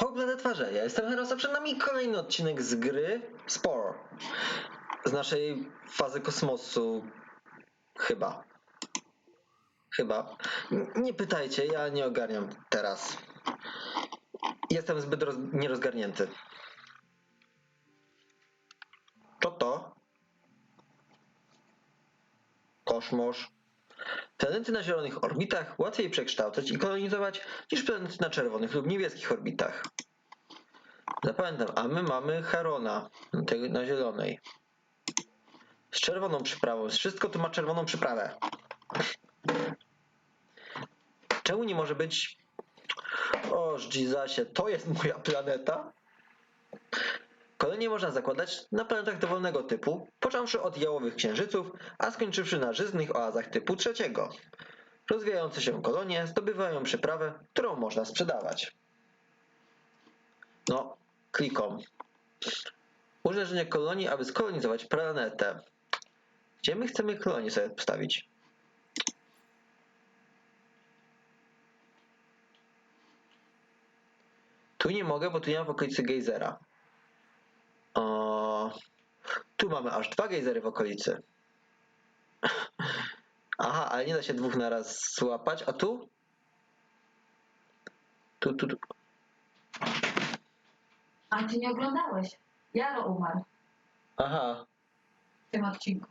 Hogle twarze, ja jestem Heros, a przed nami kolejny odcinek z gry Spore. Z naszej fazy kosmosu. Chyba. Chyba. Nie pytajcie, ja nie ogarniam teraz. Jestem zbyt roz... nierozgarnięty. To to. Koszmosz. Planety na zielonych orbitach łatwiej przekształcać i kolonizować niż planety na czerwonych lub niebieskich orbitach. Zapamiętam, a my mamy Harona na zielonej. Z czerwoną przyprawą. Wszystko tu ma czerwoną przyprawę. Czemu nie może być... O, Jezusie, to jest moja planeta? Kolonie można zakładać na planetach dowolnego typu, począwszy od jałowych księżyców, a skończywszy na żyznych oazach typu trzeciego. Rozwijające się kolonie zdobywają przyprawę, którą można sprzedawać. No, klikom. Używanie kolonii, aby skolonizować planetę. Gdzie my chcemy kolonię sobie postawić? Tu nie mogę, bo tu nie ma w okolicy gejzera. O, tu mamy aż dwa gejzery w okolicy. Aha, ale nie da się dwóch naraz złapać, a tu? Tu, tu, tu. A ty nie oglądałeś. Jaro umarł Aha, w tym odcinku.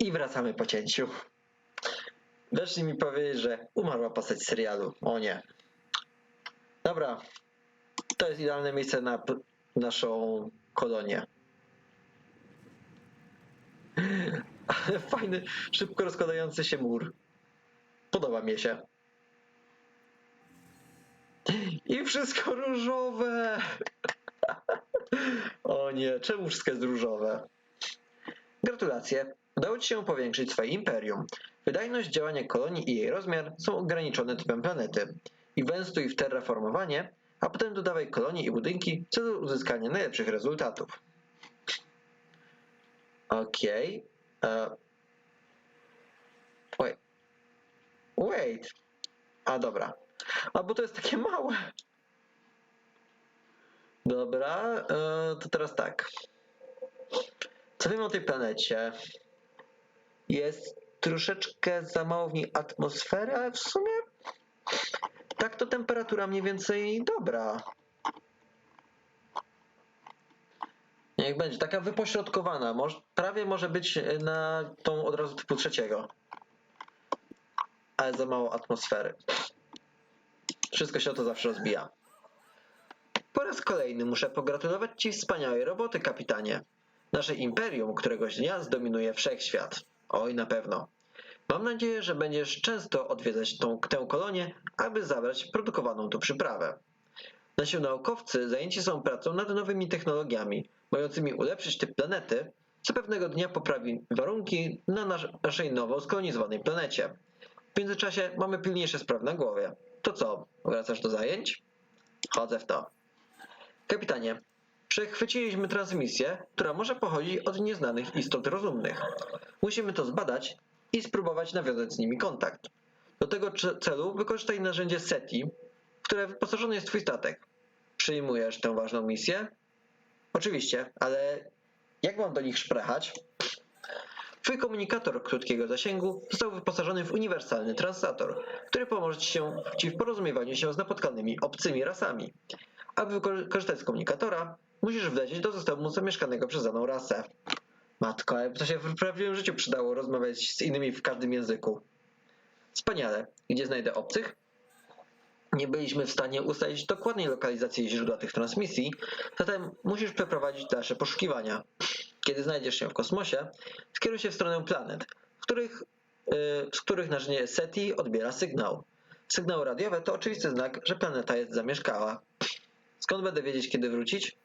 i wracamy po cięciu. Weszli mi powiedzieć, że umarła postać serialu. O nie. Dobra. To jest idealne miejsce na naszą kolonię. Ale fajny, szybko rozkładający się mur. Podoba mi się. I wszystko różowe. O nie, czemu wszystko jest różowe? Gratulacje. Udało Ci się powiększyć swoje imperium. Wydajność działania kolonii i jej rozmiar są ograniczone typem planety. Inwestuj w terraformowanie, a potem dodawaj kolonie i budynki w celu uzyskania najlepszych rezultatów. Okej. e, Wait. Wait. A dobra. A bo to jest takie małe. Dobra, e, to teraz tak. Co wiem o tej planecie? Jest troszeczkę za mało w niej atmosfery, ale w sumie tak to temperatura mniej więcej dobra. Niech będzie taka wypośrodkowana. Prawie może być na tą od razu typu trzeciego. Ale za mało atmosfery. Wszystko się o to zawsze rozbija. Po raz kolejny muszę pogratulować Ci wspaniałej roboty, kapitanie. Nasze imperium któregoś dnia zdominuje wszechświat. Oj, na pewno. Mam nadzieję, że będziesz często odwiedzać tą, tę kolonię, aby zabrać produkowaną tu przyprawę. Nasi naukowcy zajęci są pracą nad nowymi technologiami, mającymi ulepszyć typ planety, co pewnego dnia poprawi warunki na nasz, naszej nowo skolonizowanej planecie. W międzyczasie mamy pilniejsze sprawy na głowie. To co, wracasz do zajęć? Chodzę w to. Kapitanie, przechwyciliśmy transmisję, która może pochodzić od nieznanych istot rozumnych. Musimy to zbadać i spróbować nawiązać z nimi kontakt. Do tego celu wykorzystaj narzędzie SETI, w które wyposażony jest Twój statek. Przyjmujesz tę ważną misję? Oczywiście, ale jak mam do nich szprechać? Twój komunikator krótkiego zasięgu został wyposażony w uniwersalny translator, który pomoże ci, w porozumiewaniu się z napotkanymi obcymi rasami. Aby wykorzystać komunikatora, musisz wlecieć do systemu zamieszkanego przez daną rasę. Matko, to się w prawdziwym życiu przydało rozmawiać z innymi w każdym języku. Wspaniale. Gdzie znajdę obcych? Nie byliśmy w stanie ustalić dokładnej lokalizacji źródła tych transmisji, zatem musisz przeprowadzić dalsze poszukiwania. Kiedy znajdziesz się w kosmosie, skieruj się w stronę planet, w których, yy, z których narzędzie SETI odbiera sygnał. Sygnały radiowe to oczywisty znak, że planeta jest zamieszkała. Skąd będę wiedzieć, kiedy wrócić?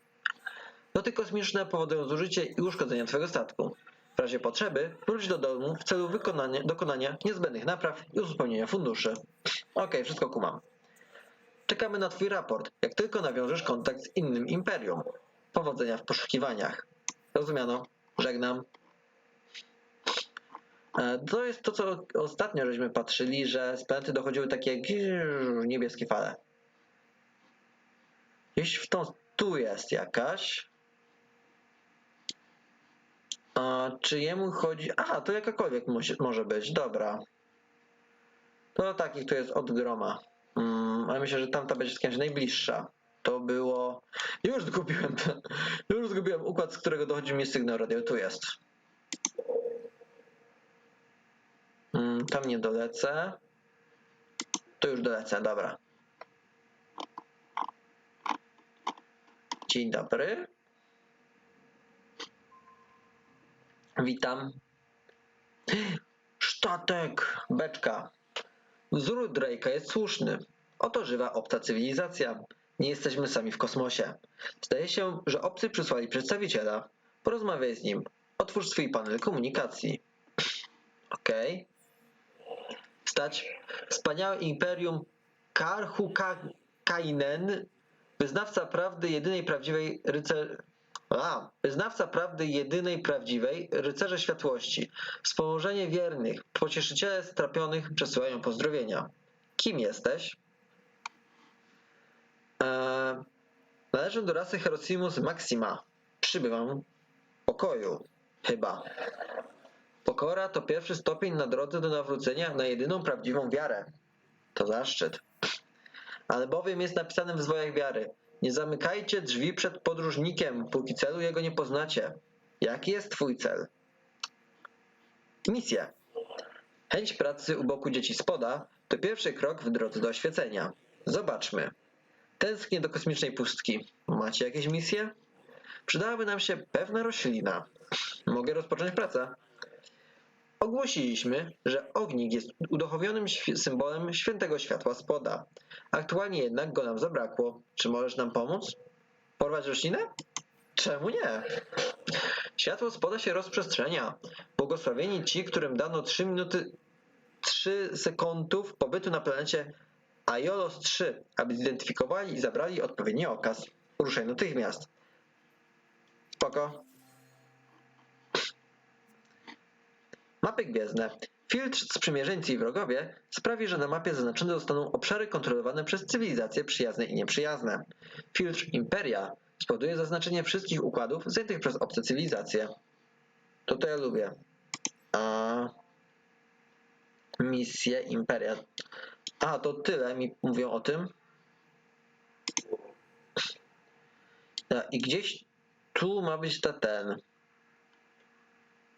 Loty kosmiczne powodują zużycie i uszkodzenia Twojego statku. W razie potrzeby wróć do domu w celu wykonania, dokonania niezbędnych napraw i uzupełnienia funduszy. Okej, wszystko kumam. Czekamy na Twój raport, jak tylko nawiążesz kontakt z innym imperium. Powodzenia w poszukiwaniach. Rozumiano. Żegnam. E, To jest to, co ostatnio żeśmy patrzyli, że z planety dochodziły takie niebieskie fale. Gdzieś w tą... Tu jest jakaś. A czy jemu chodzi... Aha, to jakakolwiek może być, dobra. To takich to jest od groma. Mm, ale myślę, że tamta będzie jakaś najbliższa. To było... Już zgubiłem to. Już zgubiłem układ, z którego dochodzi mi sygnał radio. Tu jest. Mm, tam nie dolecę. Tu już dolecę, dobra. Dzień dobry. Witam. Sztatek! Beczka. Wzór Drake'a jest słuszny. Oto żywa obca cywilizacja. Nie jesteśmy sami w kosmosie. Zdaje się, że obcy przysłali przedstawiciela. Porozmawiaj z nim. Otwórz swój panel komunikacji. Okej. Stać. Wspaniałe imperium Karhukainen, wyznawca prawdy jedynej prawdziwej rycer... A, wyznawca prawdy jedynej prawdziwej, rycerze światłości, wspomożenie wiernych, pocieszyciele strapionych przesyłają pozdrowienia. Kim jesteś? Eee, należę do rasy Herosimus Maxima. Przybywam pokoju. Chyba. Pokora to pierwszy stopień na drodze do nawrócenia na jedyną prawdziwą wiarę. To zaszczyt. Ale bowiem jest napisane w zwojach wiary. Nie zamykajcie drzwi przed podróżnikiem, póki celu jego nie poznacie. Jaki jest twój cel? Misja. Chęć pracy u boku dzieci spoda to pierwszy krok w drodze do oświecenia. Zobaczmy. Tęsknię do kosmicznej pustki. Macie jakieś misje? Przydałaby nam się pewna roślina. Mogę rozpocząć pracę. Ogłosiliśmy, że ognik jest uduchowionym symbolem świętego światła spoda. Aktualnie jednak go nam zabrakło. Czy możesz nam pomóc? Porwać roślinę? Czemu nie? Światło spoda się rozprzestrzenia. Błogosławieni ci, którym dano 3 minuty 3 sekundów pobytu na planecie Aiolos 3, aby zidentyfikowali i zabrali odpowiedni okaz. Ruszaj natychmiast. Spoko. Mapy gwiezdne. Filtr sprzymierzeńcy i wrogowie sprawi, że na mapie zaznaczone zostaną obszary kontrolowane przez cywilizacje przyjazne i nieprzyjazne. Filtr Imperia spowoduje zaznaczenie wszystkich układów zajętych przez obce cywilizacje. To to ja lubię. A... Misje Imperia. A, to tyle mi mówią o tym. I gdzieś tu ma być ta ten.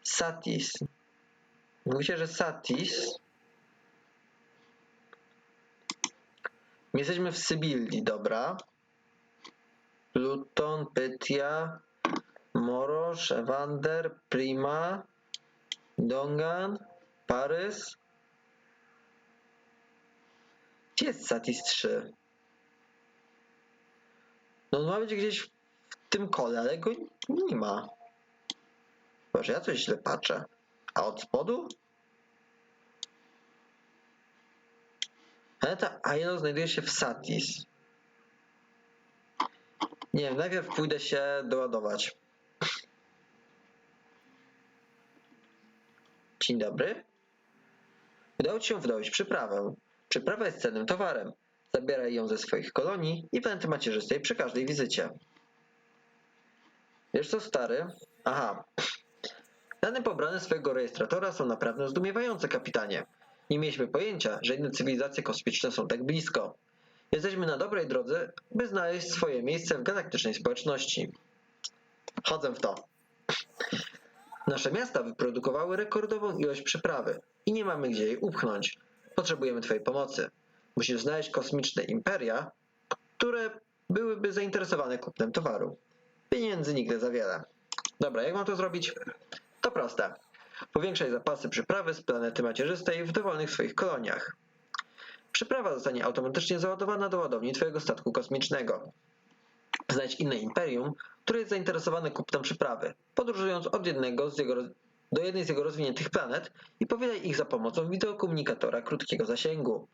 Satis. Mówi się, że Satis. My Jesteśmy w Sybilii, dobra. Luton, Pytia, Morosz, Evander, Prima, Dongan, Parys. Gdzie jest Satis 3? No on ma być gdzieś w tym kole, ale go nie ma. Boże, ja coś źle patrzę. A od spodu? Planeta Aino znajduje się w Satis. Nie wiem, najpierw pójdę się doładować. Dzień dobry. Udało ci się wydobyć przyprawę. Przyprawa jest cennym towarem. Zabieraj ją ze swoich kolonii i planety macierzystej przy każdej wizycie. Wiesz co, stary? Aha. Dane pobrane z swojego rejestratora są naprawdę zdumiewające, kapitanie. Nie mieliśmy pojęcia, że inne cywilizacje kosmiczne są tak blisko. Jesteśmy na dobrej drodze, by znaleźć swoje miejsce w galaktycznej społeczności. Chodzę w to. Nasze miasta wyprodukowały rekordową ilość przyprawy i nie mamy gdzie jej upchnąć. Potrzebujemy Twojej pomocy. Musisz znaleźć kosmiczne imperia, które byłyby zainteresowane kupnem towaru. Pieniędzy nigdy za wiele. Dobra, jak mam to zrobić? To proste. Powiększaj zapasy przyprawy z planety macierzystej w dowolnych swoich koloniach. Przyprawa zostanie automatycznie załadowana do ładowni Twojego statku kosmicznego. Znajdź inne imperium, które jest zainteresowane kupnem przyprawy, podróżując od jednego z jego, do jednej z jego rozwiniętych planet i powiadaj ich za pomocą wideokomunikatora krótkiego zasięgu.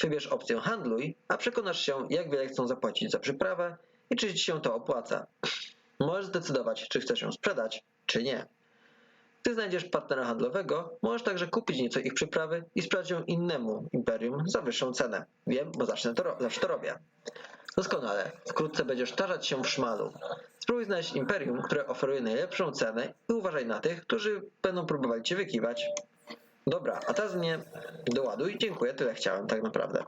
Wybierz opcję handluj, a przekonasz się, jak wiele chcą zapłacić za przyprawę i czy ci się to opłaca. Możesz zdecydować, czy chcesz ją sprzedać, czy nie. Gdy znajdziesz partnera handlowego, możesz także kupić nieco ich przyprawy i sprzedać ją innemu imperium za wyższą cenę. Wiem, bo zacznę to, zawsze to robię. Doskonale. Wkrótce będziesz tarzać się w szmalu. Spróbuj znaleźć imperium, które oferuje najlepszą cenę i uważaj na tych, którzy będą próbowali cię wykiwać. Dobra, a teraz mnie doładuj. Dziękuję, tyle chciałem tak naprawdę.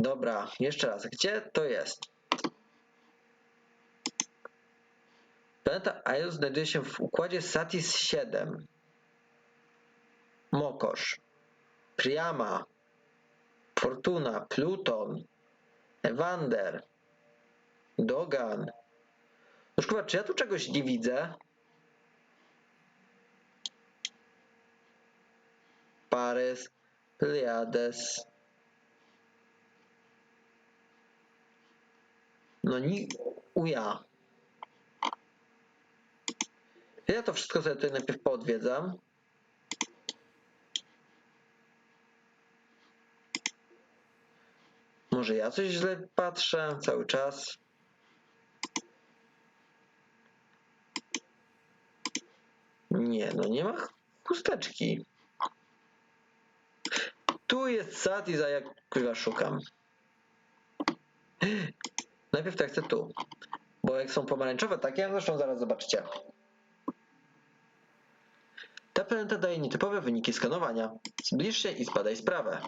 Dobra, jeszcze raz. Gdzie to jest? Planeta Aios znajduje się w układzie Satis 7. Mokosz, Priama, Fortuna, Pluton, Evander, Dogan. Już chyba, czy ja tu czegoś nie widzę? Pares, Pleiades. No ni uja. Ja to wszystko sobie tutaj najpierw poodwiedzam. Może ja coś źle patrzę cały czas. Nie, no nie ma chusteczki. Tu jest Satis, a ja kurwa szukam. Najpierw tak chcę tu. Bo jak są pomarańczowe takie, zresztą zaraz zobaczycie. Ta planeta daje nietypowe wyniki skanowania. Zbliż się i zbadaj sprawę.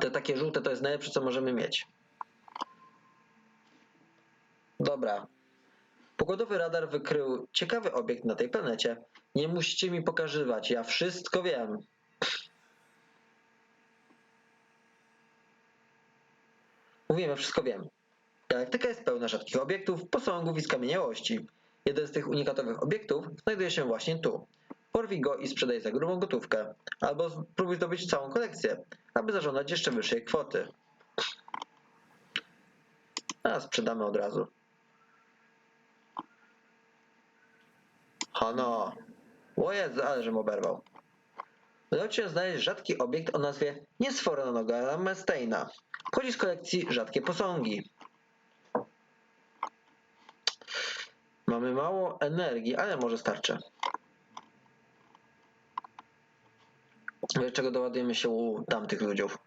Te takie żółte to jest najlepsze, co możemy mieć. Dobra. Pogodowy radar wykrył ciekawy obiekt na tej planecie. Nie musicie mi pokazywać, ja wszystko wiem. Mówiłem, ja wszystko wiem. Galaktyka jest pełna rzadkich obiektów, posągów i skamieniałości. Jeden z tych unikatowych obiektów znajduje się właśnie tu. Porwij go i sprzedaj za grubą gotówkę, albo spróbuj zdobyć całą kolekcję, aby zażądać jeszcze wyższej kwoty. A sprzedamy od razu. Hono. O Jezu, ale żem oberwał. Ci się znaleźć rzadki obiekt o nazwie Niesforonoga Mesteina. Pochodzi z kolekcji Rzadkie Posągi. Mamy mało energii, ale może starczy. Wiesz, czego doładujemy się u tamtych ludziów?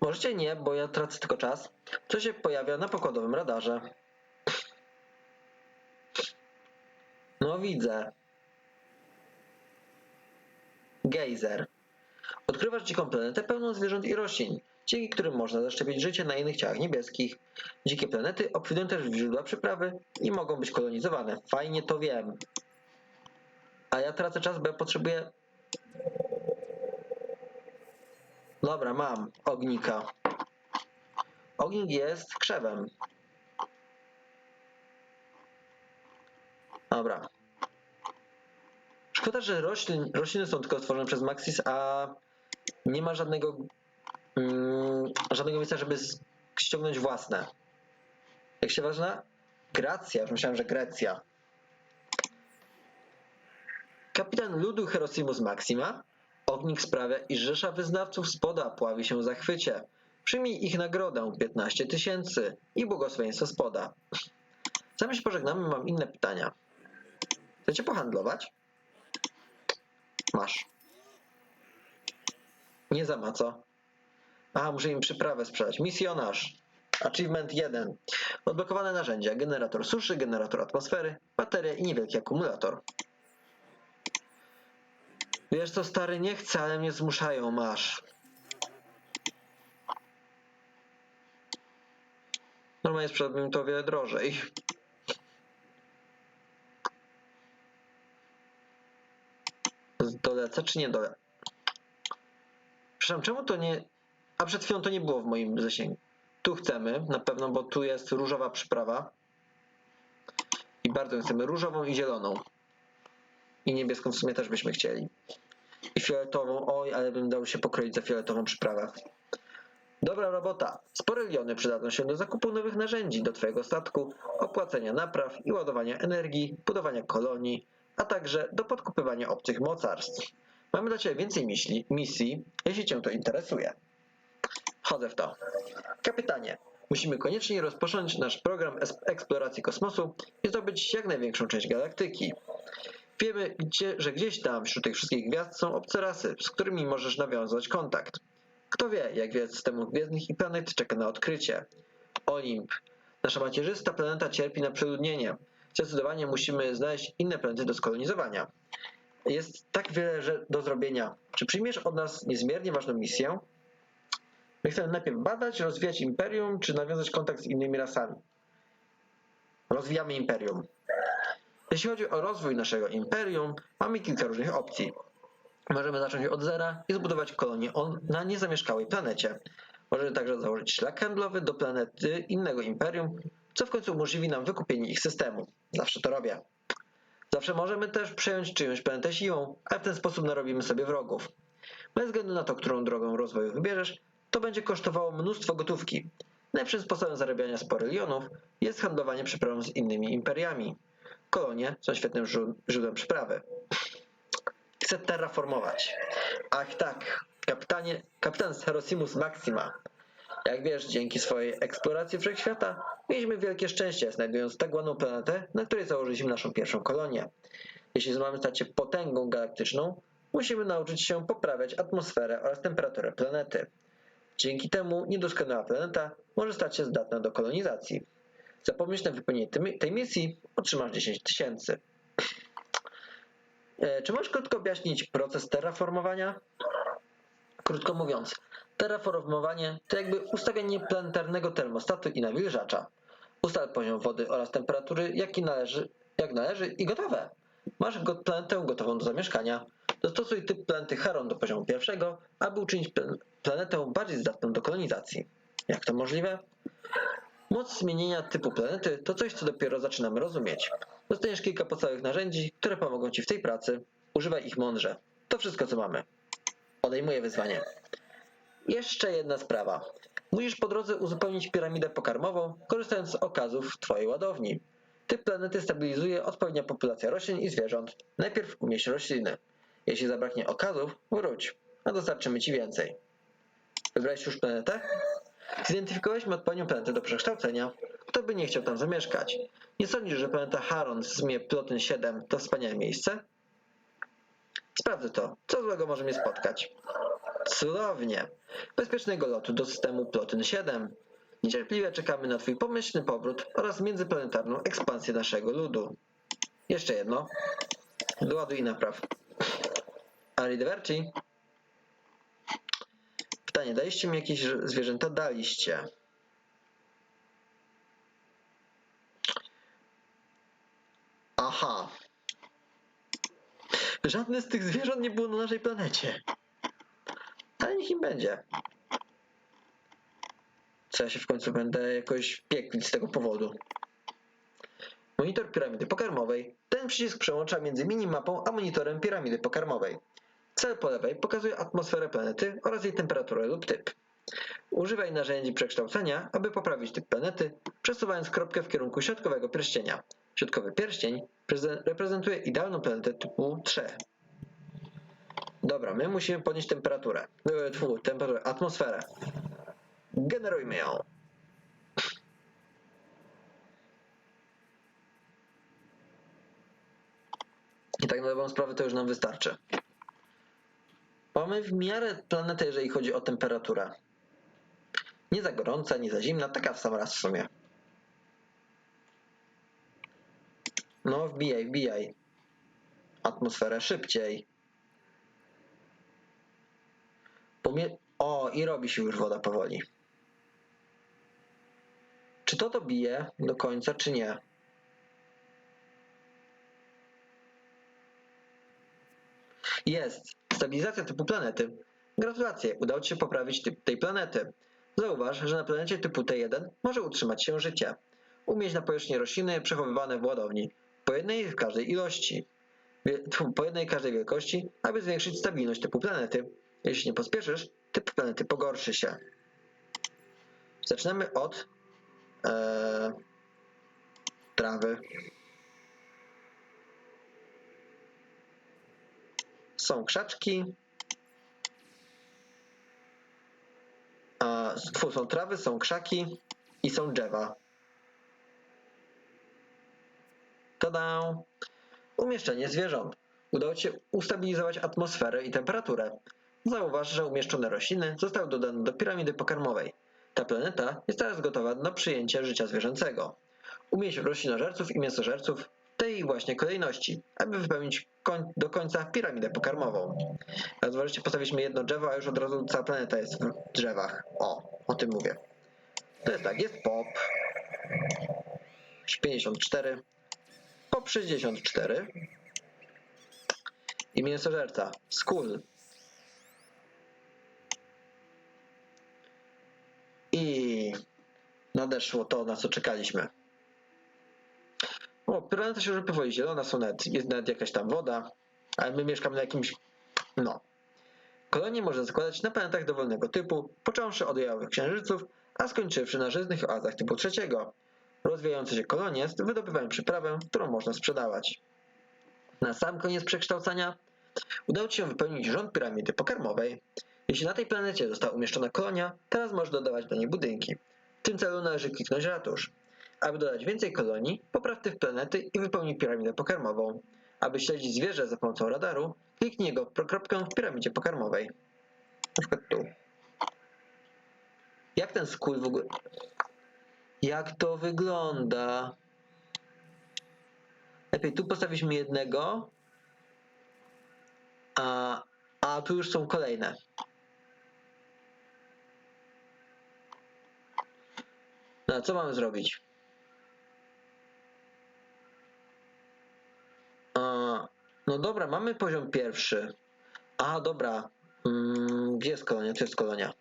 Możecie nie, bo ja tracę tylko czas. Co się pojawia na pokładowym radarze? No widzę. Gejzer. Odkrywasz dziką planetę pełną zwierząt i roślin, dzięki którym można zaszczepić życie na innych ciałach niebieskich. Dzikie planety obfidują też w źródła przyprawy i mogą być kolonizowane. Fajnie to wiem. A ja tracę czas, bo ja potrzebuję... Dobra, mam ognika. Ognik jest krzewem. Dobra. Szkoda, że roślin, rośliny są tylko stworzone przez Maxis, a nie ma żadnego żadnego miejsca, żeby ściągnąć własne. Jak się ważna? Gracja, już myślałem, że Grecja. Kapitan ludu Herosimus Maxima, ognik sprawia, iż rzesza wyznawców spoda pławi się w zachwycie. Przyjmij ich nagrodę 15 tysięcy i błogosławieństwo spoda. Zanim się pożegnamy, mam inne pytania. Chcecie pohandlować? Masz. Nie za ma co. Aha, muszę im przyprawę sprzedać. Misjonarz. Achievement 1. Odblokowane narzędzia. Generator suszy, generator atmosfery, bateria i niewielki akumulator. Wiesz co, stary, nie chcę, ale mnie zmuszają. Masz. Normalnie sprzedałbym to wiele drożej. Dolecę czy nie dolecę? Przepraszam, czemu to nie... A przed chwilą to nie było w moim zasięgu. Tu chcemy, na pewno, bo tu jest różowa przyprawa. I bardzo chcemy różową i zieloną. I niebieską w sumie też byśmy chcieli. I fioletową, oj, ale bym dał się pokroić za fioletową przyprawę. Dobra robota. Spore miliony przydadzą się do zakupu nowych narzędzi do Twojego statku, opłacenia napraw i ładowania energii, budowania kolonii, a także do podkupywania obcych mocarstw. Mamy dla Ciebie więcej misji, misji, jeśli Cię to interesuje. Chodzę w to. Kapitanie, Musimy koniecznie rozpocząć nasz program eksploracji kosmosu i zdobyć jak największą część galaktyki. Wiemy, gdzie, że gdzieś tam wśród tych wszystkich gwiazd są obce rasy, z którymi możesz nawiązać kontakt. Kto wie, jak wiele systemów gwiezdnych i planet czeka na odkrycie. Olimp. Nasza macierzysta planeta cierpi na przeludnienie. Zdecydowanie musimy znaleźć inne planety do skolonizowania. Jest tak wiele do zrobienia. Czy przyjmiesz od nas niezmiernie ważną misję? My chcemy najpierw badać, rozwijać imperium, czy nawiązać kontakt z innymi rasami. Rozwijamy imperium. Jeśli chodzi o rozwój naszego imperium, mamy kilka różnych opcji. Możemy zacząć od zera i zbudować kolonię on- na niezamieszkałej planecie. Możemy także założyć szlak handlowy do planety innego imperium, co w końcu umożliwi nam wykupienie ich systemu. Zawsze to robię. Zawsze możemy też przejąć czyjąś planetę siłą, a w ten sposób narobimy sobie wrogów. Bez względu na to, którą drogą rozwoju wybierzesz, to będzie kosztowało mnóstwo gotówki. Najlepszym sposobem zarabiania sporylionów jest handlowanie przyprawą z innymi imperiami. Kolonie są świetnym źró- źródłem przyprawy. Chcę terraformować. Ach tak, kapitanie, kapitan Herosimus Maxima. Jak wiesz, dzięki swojej eksploracji wszechświata mieliśmy wielkie szczęście, znajdując tak ładną planetę, na której założyliśmy naszą pierwszą kolonię. Jeśli mamy stać się potęgą galaktyczną, musimy nauczyć się poprawiać atmosferę oraz temperaturę planety. Dzięki temu niedoskonała planeta może stać się zdatna do kolonizacji. Za pomyśl na wypełnienie tej- misji otrzymasz 10 tysięcy. E, Czy możesz krótko objaśnić proces terraformowania? Krótko mówiąc, terraformowanie to jakby ustawienie planetarnego termostatu i nawilżacza. Ustal poziom wody oraz temperatury, jaki należy, jak należy i gotowe. Masz planetę gotową do zamieszkania. Dostosuj typ planety Charon do poziomu pierwszego, aby uczynić plan- planetę bardziej zdatną do kolonizacji. Jak to możliwe? Moc zmienienia typu planety to coś, co dopiero zaczynamy rozumieć. Dostaniesz kilka podstawowych narzędzi, które pomogą Ci w tej pracy. Używaj ich mądrze. To wszystko, co mamy. Podejmuję wyzwanie. Jeszcze jedna sprawa. Musisz po drodze uzupełnić piramidę pokarmową, korzystając z okazów w Twojej ładowni. Typ planety stabilizuje odpowiednia populacja roślin i zwierząt. Najpierw umieść rośliny. Jeśli zabraknie okazów, wróć, a dostarczymy Ci więcej. Wybrałeś już planetę? Zidentyfikowaliśmy odpowiednią planetę do przekształcenia. Kto by nie chciał tam zamieszkać? Nie sądzisz, że planeta Haron w sumie Plotyn 7 to wspaniałe miejsce? Sprawdzę to. Co złego może mnie spotkać? Cudownie. Bezpiecznego lotu do systemu Plotyn 7. Niecierpliwie czekamy na Twój pomyślny powrót oraz międzyplanetarną ekspansję naszego ludu. Jeszcze jedno. Doładuj i napraw. Arrivederci. Pytanie, daliście mi jakieś zwierzęta? Daliście. Aha. Żadne z tych zwierząt nie było na naszej planecie. Ale niech im będzie. Co ja się w końcu będę jakoś pieklić z tego powodu. Monitor piramidy pokarmowej. Ten przycisk przełącza między minimapą a monitorem piramidy pokarmowej. Cel po lewej pokazuje atmosferę planety oraz jej temperaturę lub typ. Używaj narzędzi przekształcenia, aby poprawić typ planety, przesuwając kropkę w kierunku środkowego pierścienia. Środkowy pierścień prezen- reprezentuje idealną planetę typu 3. Dobra, my musimy podnieść temperaturę. Tfu, temperaturę, atmosferę. Generujmy ją. I tak na dobrą sprawę to już nam wystarczy. Mamy w miarę planetę, jeżeli chodzi o temperaturę. Nie za gorąca, nie za zimna, taka w sam raz w sumie. No, wbijaj, wbijaj. Atmosferę szybciej. Pomie- o, i robi się już woda powoli. Czy to dobije do końca, czy nie? Jest. Stabilizacja typu planety. Gratulacje, udało Ci się poprawić typ tej planety. Zauważ, że na planecie typu T1 może utrzymać się życie. Umieść na powierzchni rośliny przechowywane w ładowni. Po jednej w każdej ilości. Po jednej każdej wielkości, aby zwiększyć stabilność typu planety. Jeśli nie pospieszysz, typ planety pogorszy się. Zaczynamy od e, trawy. Są krzaczki. A, są trawy, są krzaki. i są drzewa. Tada! Umieszczenie zwierząt. Udało Ci się ustabilizować atmosferę i temperaturę. Zauważ, że umieszczone rośliny zostały dodane do piramidy pokarmowej. Ta planeta jest teraz gotowa na przyjęcie życia zwierzęcego. Umieść roślinożerców i mięsożerców tej właśnie kolejności, aby wypełnić koń- do końca piramidę pokarmową. Zauważycie, postawiliśmy jedno drzewo, a już od razu cała planeta jest w drzewach. O, o tym mówię. To jest tak, jest pop 54, pop 64 i mięsożerca skull. I nadeszło to, na co czekaliśmy. O, planeta się już powoli zielona, są nawet, jest nawet jakaś tam woda, ale my mieszkamy na jakimś, no. Kolonie można zakładać na planetach dowolnego typu, począwszy od jajowych księżyców, a skończywszy na żyznych oazach typu trzeciego. Rozwijające się kolonie wydobywają przyprawę, którą można sprzedawać. Na sam koniec przekształcania udało Ci się wypełnić rząd piramidy pokarmowej. Jeśli na tej planecie została umieszczona kolonia, teraz możesz dodawać do niej budynki. W tym celu należy kliknąć ratusz. Aby dodać więcej kolonii, popraw typ planety i wypełnij piramidę pokarmową. Aby śledzić zwierzę za pomocą radaru, kliknij go pro- kropkę w piramidzie pokarmowej. Na przykład tu. Jak ten skół w ogóle... Jak to wygląda? Lepiej tu postawiliśmy jednego, a, a tu już są kolejne. No co mamy zrobić? A, no dobra, mamy poziom pierwszy. A, dobra. Mm, gdzie jest kolonia? Tu jest kolonia.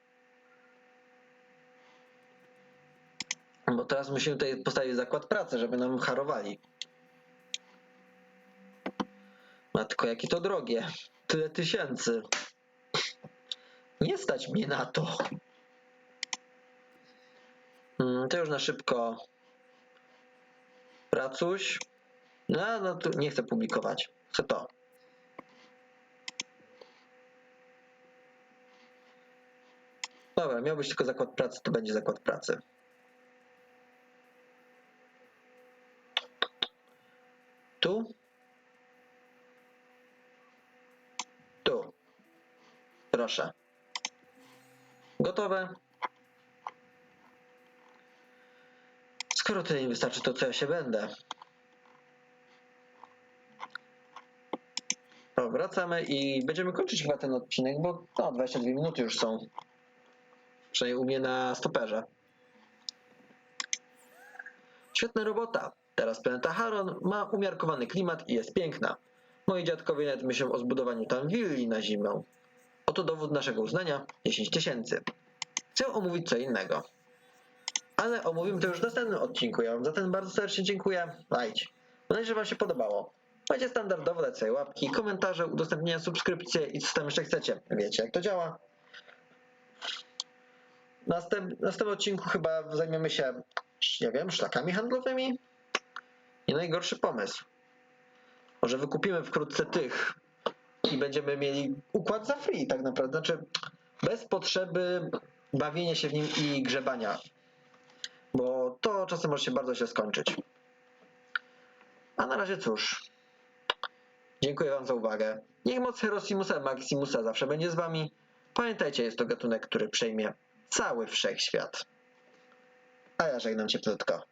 Bo teraz musimy tutaj postawić zakład pracy, żeby nam harowali. Matko, jakie to drogie. Tyle tysięcy. Nie stać mnie na to. Mm, To już na szybko. Pracuś. No, no tu nie chcę publikować. To. Dobra, miał być tylko zakład pracy, to będzie zakład pracy. Tu. Tu. Proszę. Gotowe. Skoro tyle nie wystarczy, to co ja się będę? Wracamy i będziemy kończyć chyba ten odcinek, bo no, 22 minuty już są. Przynajmniej u mnie na stoperze. Świetna robota. Teraz planeta Haron ma umiarkowany klimat i jest piękna. Moi dziadkowie nawet myślą o zbudowaniu tam willi na zimę. Oto dowód naszego uznania 10 tysięcy. Chcę omówić co innego. Ale omówimy to już w następnym odcinku. Ja Wam za ten bardzo serdecznie dziękuję. Lajdź. Mam nadzieję, że Wam się podobało. Będzie standardowo dać sobie łapki, komentarze, udostępnienia, subskrypcje i co tam jeszcze chcecie. Wiecie jak to działa. Następ, następnym odcinku chyba zajmiemy się, nie wiem, szlakami handlowymi. Nie najgorszy pomysł. Może wykupimy wkrótce tych i będziemy mieli układ za free tak naprawdę. Znaczy bez potrzeby bawienia się w nim i grzebania. Bo to czasem może się bardzo źle skończyć. A na razie cóż. Dziękuję Wam za uwagę. Niech moc Herosimusa Maximusa zawsze będzie z Wami. Pamiętajcie, jest to gatunek, który przejmie cały wszechświat. A ja żegnam Cię krótko.